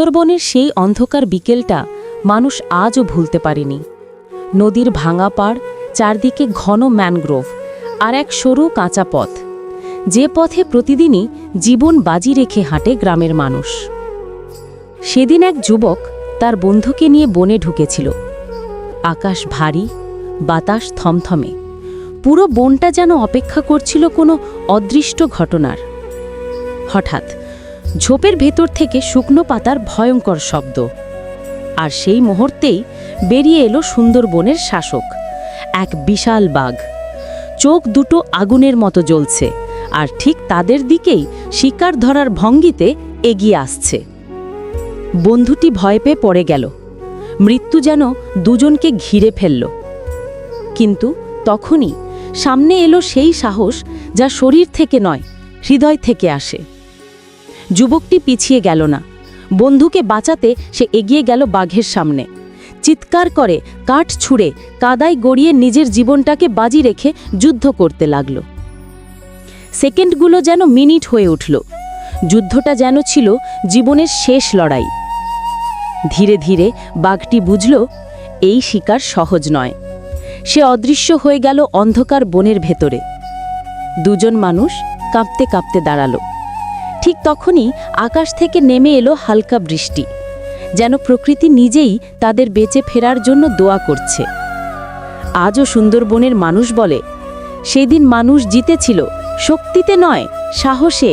সুন্দরবনের সেই অন্ধকার বিকেলটা মানুষ আজও ভুলতে পারেনি। নদীর ভাঙা পাড়, চারদিকে ঘন ম্যানগ্রোভ আর এক সরু কাঁচা পথ। যে পথে প্রতিদিনই জীবন বাজি রেখে হাঁটে গ্রামের মানুষ। সেদিন এক যুবক তার বন্ধুকে নিয়ে বনে ঢুকেছিল। আকাশ ভারী, বাতাস থমথমে। পুরো বনটা যেন অপেক্ষা করছিল কোনো অদৃষ্ট ঘটনার। হঠাৎ ঝোপের ভেতর থেকে শুকনো পাতার ভয়ঙ্কর শব্দ। আর সেই মুহূর্তেই বেরিয়ে এলো সুন্দরবনের শাসক, এক বিশাল বাঘ। চোখ দুটো আগুনের মতো জ্বলছে, আর ঠিক তাদের দিকেই শিকার ধরার ভঙ্গিতে এগিয়ে আসছে। বন্ধুটি ভয় পেয়ে পড়ে গেল। মৃত্যু যেন দুজনকে ঘিরে ফেলল। কিন্তু তখনই সামনে এলো সেই সাহস যা শরীর থেকে নয়, হৃদয় থেকে আসে। যুবকটি পিছিয়ে গেল না। বন্ধুকে বাঁচাতে সে এগিয়ে গেল বাঘের সামনে। চিৎকার করে, কাঠ ছুঁড়ে, কাদায় গড়িয়ে নিজের জীবনটাকে বাজি রেখে যুদ্ধ করতে লাগল। সেকেন্ডগুলো যেন মিনিট হয়ে উঠল। যুদ্ধটা যেন ছিল জীবনের শেষ লড়াই। ধীরে ধীরে বাঘটি বুঝল, এই শিকার সহজ নয়। সে অদৃশ্য হয়ে গেল অন্ধকার বনের ভেতরে। দুজন মানুষ কাঁপতে কাঁপতে দাঁড়াল। ঠিক তখনই আকাশ থেকে নেমে এলো হালকা বৃষ্টি, যেন প্রকৃতি নিজেই তাদের বেঁচে ফেরার জন্য দোয়া করছে। আজও সুন্দরবনের মানুষ বলে, সেদিন মানুষ জিতেছিল, শক্তিতে নয়, সাহসে।